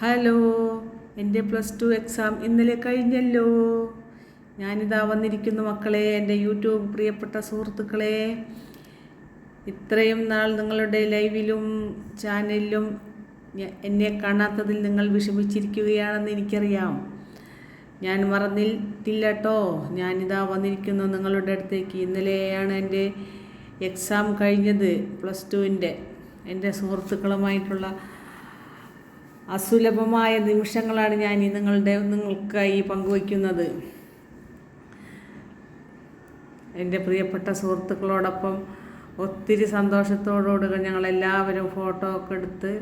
Hello എന്റെ plus two exam ഇന്നലെ കഴിഞ്ഞല്ലോ. ഞാനിതാ വന്നിരിക്കുന്നു മക്കളെ എന്റെ യൂട്യൂബ് പ്രിയപ്പെട്ട സുഹൃത്തുക്കളെ. ഇത്രയും നാൾ നിങ്ങളുടെ ലൈവിലും ചാനലിലും എന്നെ കാണാത്തതിൽ നിങ്ങൾ വിഷമിച്ചിരിക്കുകയാണെന്ന് എനിക്കറിയാം. ഞാൻ മറന്നിട്ടില്ലട്ടോ ഞാനിതാ വന്നിരിക്കുന്നു നിങ്ങളുടെ അടുത്തേക്ക്. ഇന്നലെയാണ് എന്റെ എക്സാം കഴിഞ്ഞത് പ്ലസ് ടുവിന്റെ. എന്റെ സുഹൃത്തുക്കളുമായിട്ടുള്ള അസുലഭമായ നിമിഷങ്ങളാണ് ഞാൻ നിങ്ങളുടെ നിങ്ങൾക്കായി പങ്കുവയ്ക്കുന്നത് എന്റെ പ്രിയപ്പെട്ട സുഹൃത്തുക്കളോടൊപ്പം ഒത്തിരി സന്തോഷത്തോടുകൂടി ഞങ്ങളെല്ലാവരും ഫോട്ടോ ഒക്കെ എടുത്ത്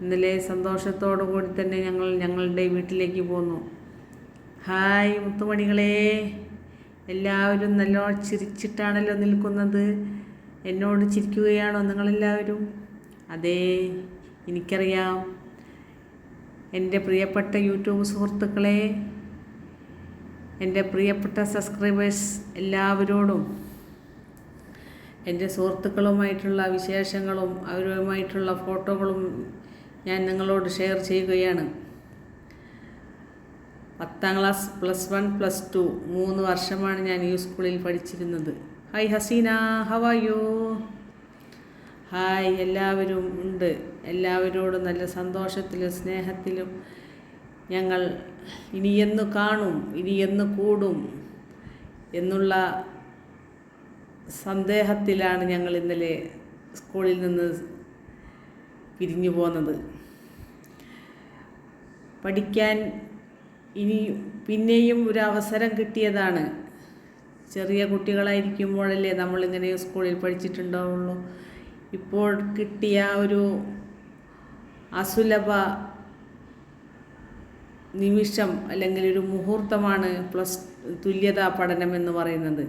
ഇന്നലെ സന്തോഷത്തോടു കൂടി തന്നെ ഞങ്ങൾ ഞങ്ങളുടെ വീട്ടിലേക്ക് പോന്നു. ഹായ് മുത്തുമണികളെ. എല്ലാവരും നല്ലോണം ചിരിച്ചിട്ടാണല്ലോ നിൽക്കുന്നത്. എന്നോട് ചിരിക്കുകയാണോ നിങ്ങളെല്ലാവരും? അതെ എനിക്കറിയാം. എന്റെ പ്രിയപ്പെട്ട യൂട്യൂബ് സുഹൃത്തുക്കളെ എന്റെ പ്രിയപ്പെട്ട സബ്സ്ക്രൈബേഴ്സ് എല്ലാവരോടും എന്റെ സുഹൃത്തുക്കളുമായിട്ടുള്ള വിശേഷങ്ങളും അവരുമായിട്ടുള്ള ഫോട്ടോകളും ഞാൻ നിങ്ങളോട് ഷെയർ ചെയ്യുകയാണ്. പത്താം class plus one plus two മൂന്ന് വർഷമാണ് ഞാൻ ഈ സ്കൂളിൽ പഠിച്ചിരുന്നത്. ഹൈ ഹസീന ഹവായോ ഹായ് എല്ലാവരും ഉണ്ട്. എല്ലാവരോടും നല്ല സന്തോഷത്തിലും സ്നേഹത്തിലും ഞങ്ങൾ ഇനി എന്ന് കാണും ഇനി എന്ന് കൂടും എന്നുള്ള സന്ദേഹത്തിലാണ് ഞങ്ങൾ ഇന്നലെ സ്കൂളിൽ നിന്ന് പിരിഞ്ഞു പോകുന്നത് പഠിക്കാൻ ഇനി പിന്നെയും ഒരു അവസരം കിട്ടിയതാണ്. ചെറിയ കുട്ടികളായിരിക്കുമ്പോഴല്ലേ നമ്മളിങ്ങനെ സ്കൂളിൽ പഠിച്ചിട്ടുണ്ടാവുള്ളൂ. ഇപ്പോൾ കിട്ടിയ ഒരു അസുലഭ നിമിഷം അല്ലെങ്കിൽ ഒരു മുഹൂർത്തമാണ് പ്ലസ് തുല്യതാ പഠനം എന്ന് പറയുന്നത്.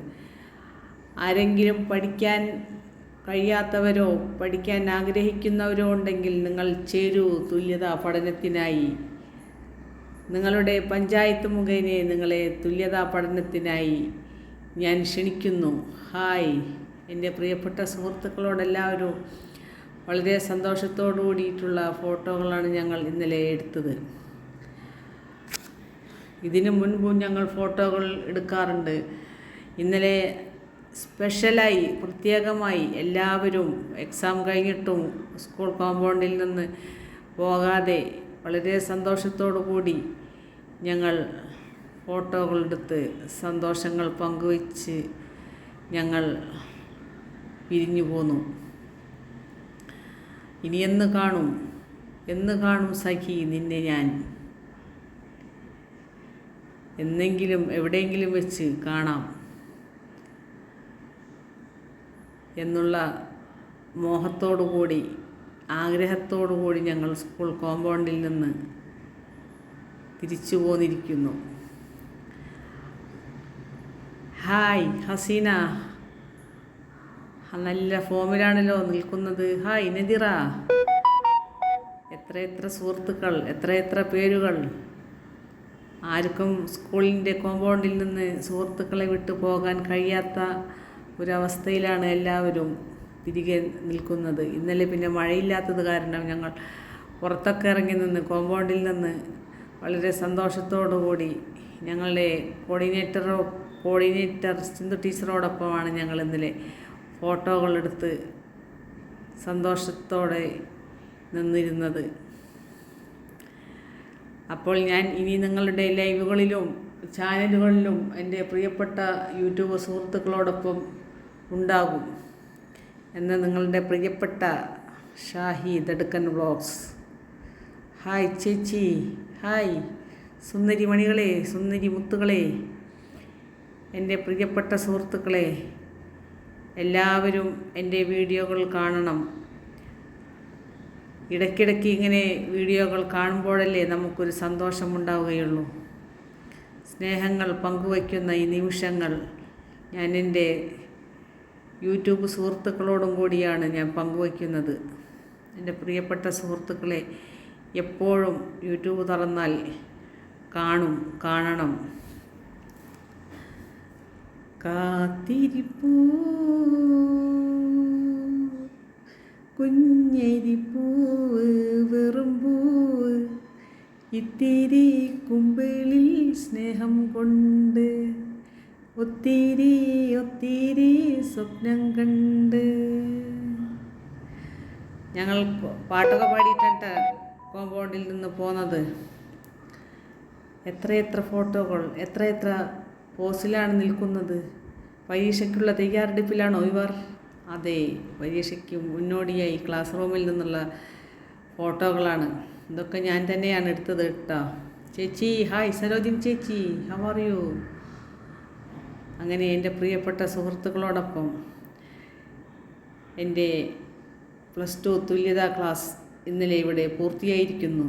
ആരെങ്കിലും പഠിക്കാൻ കഴിയാത്തവരോ പഠിക്കാൻ ആഗ്രഹിക്കുന്നവരോ ഉണ്ടെങ്കിൽ നിങ്ങൾ ചേരൂ തുല്യതാ പഠനത്തിനായി. നിങ്ങളുടെ പഞ്ചായത്ത് മുഖേന നിങ്ങളെ തുല്യതാ പഠനത്തിനായി ഞാൻ ക്ഷണിക്കുന്നു. ഹായ്. എന്റെ പ്രിയപ്പെട്ട സുഹൃത്തുക്കളോടെല്ലാവരും വളരെ സന്തോഷത്തോടു കൂടിയിട്ടുള്ള ഫോട്ടോകളാണ് ഞങ്ങൾ ഇന്നലെ എടുത്തത്. ഇതിനു മുൻപും ഞങ്ങൾ ഫോട്ടോകൾ എടുക്കാറുണ്ട്. ഇന്നലെ സ്പെഷ്യലായി പ്രത്യേകമായി എല്ലാവരും എക്സാം കഴിഞ്ഞിട്ടും സ്കൂൾ കോമ്പൗണ്ടിൽ നിന്ന് പോകാതെ വളരെ സന്തോഷത്തോടു കൂടി ഞങ്ങൾ ഫോട്ടോകളെടുത്ത് സന്തോഷങ്ങൾ പങ്കുവച്ച് ഞങ്ങൾ പിരിഞ്ഞു പോന്നു. ഇനി എന്ന് കാണും? എന്ന് കാണും സഖി നിന്നെ ഞാൻ. എന്നെങ്കിലും എവിടെയെങ്കിലും വെച്ച് കാണാം എന്നുള്ള മോഹത്തോടു കൂടി ആഗ്രഹത്തോടു കൂടി ഞങ്ങൾ സ്കൂൾ കോമ്പൗണ്ടിൽ നിന്ന് തിരിച്ചു പോന്നിരിക്കുന്നു. ഹായ് ഹസീന. നല്ല ഫോമിലാണല്ലോ നിൽക്കുന്നത്. ഹായ് നദിറ. എത്ര എത്ര സുഹൃത്തുക്കൾ എത്ര എത്ര പേരുകൾ. ആർക്കും സ്കൂളിന്റെ കോമ്പൗണ്ടിൽ നിന്ന് സുഹൃത്തുക്കളെ വിട്ടു പോകാൻ കഴിയാത്ത ഒരവസ്ഥയിലാണ് എല്ലാവരും തിരികെ നിൽക്കുന്നത്. ഇന്നലെ പിന്നെ മഴയില്ലാത്തത് കാരണം ഞങ്ങൾ പുറത്തൊക്കെ ഇറങ്ങി നിന്ന് കോമ്പൗണ്ടിൽ നിന്ന് വളരെ കൂടി ഞങ്ങളുടെ കോർഡിനേറ്ററോ കോർഡിനേറ്റർ സിന്ധു ടീച്ചറോടൊപ്പമാണ് ഞങ്ങൾ ഇന്നലെ ഫോട്ടോകളെടുത്ത് സന്തോഷത്തോടെ നിന്നിരുന്നത്. അപ്പോൾ ഞാൻ ഇനി നിങ്ങളുടെ ലൈവുകളിലും ചാനലുകളിലും എന്റെ പ്രിയപ്പെട്ട യൂട്യൂബ് സുഹൃത്തുക്കളോടൊപ്പം ഉണ്ടാകും എന്ന് നിങ്ങളുടെ പ്രിയപ്പെട്ട ഷാഹി ദടുക്കൻ വ്ളോഗ്സ്. ഹായ് ചേച്ചി ഹായ് സുന്ദരി മണികളെ സുന്ദരി മുത്തുകളെ എന്റെ പ്രിയപ്പെട്ട സുഹൃത്തുക്കളെ. എല്ലാവരും എന്റെ വീഡിയോകൾ കാണണം. ഇടയ്ക്കിടയ്ക്ക് ഇങ്ങനെ വീഡിയോകൾ കാണുമ്പോഴല്ലേ നമുക്കൊരു സന്തോഷമുണ്ടാവുകയുള്ളൂ. സ്നേഹങ്ങൾ പങ്കുവയ്ക്കുന്ന ഈ നിമിഷങ്ങൾ ഞാൻ എന്റെ യൂട്യൂബ് സുഹൃത്തുക്കളോടും കൂടിയാണ് ഞാൻ പങ്കുവയ്ക്കുന്നത്. എന്റെ പ്രിയപ്പെട്ട സുഹൃത്തുക്കളെ എപ്പോഴും യൂട്യൂബ് തുറന്നാൽ കാണും കാണണം. കാത്തിരിപ്പൂ. കുഞ്ഞരിപ്പൂവ് വെറും പൂവ് ഇത്തിരി കുമ്പിളിൽ സ്നേഹം കൊണ്ട് ഒത്തിരി ഒത്തിരി സ്വപ്നം കണ്ട്. ഞങ്ങൾ പാട്ടൊക്കെ പാടിയിട്ടാണ് കോമ്പൗണ്ടിൽ നിന്ന് പോന്നത്. എത്രയെത്ര ഫോട്ടോകൾ എത്രയെത്ര പോസിലാണ് നിൽക്കുന്നത്. പരീക്ഷയ്ക്കുള്ള തയ്യാറെടുപ്പിലാണോ ഇവർ? അതെ പരീക്ഷയ്ക്ക് മുന്നോടിയായി ക്ലാസ് റൂമിൽ നിന്നുള്ള ഫോട്ടോകളാണ്. ഇതൊക്കെ ഞാൻ തന്നെയാണ് എടുത്തത് കേട്ടോ. ചേച്ചി ഹായ് സരോജിൻ ചേച്ചി ഹൗ ആർ യു അങ്ങനെ എന്റെ പ്രിയപ്പെട്ട സുഹൃത്തുക്കളോടൊപ്പം എന്റെ പ്ലസ് ടു തുല്യതാ ക്ലാസ് ഇന്നലെ ഇവിടെ പൂർത്തിയായിരിക്കുന്നു.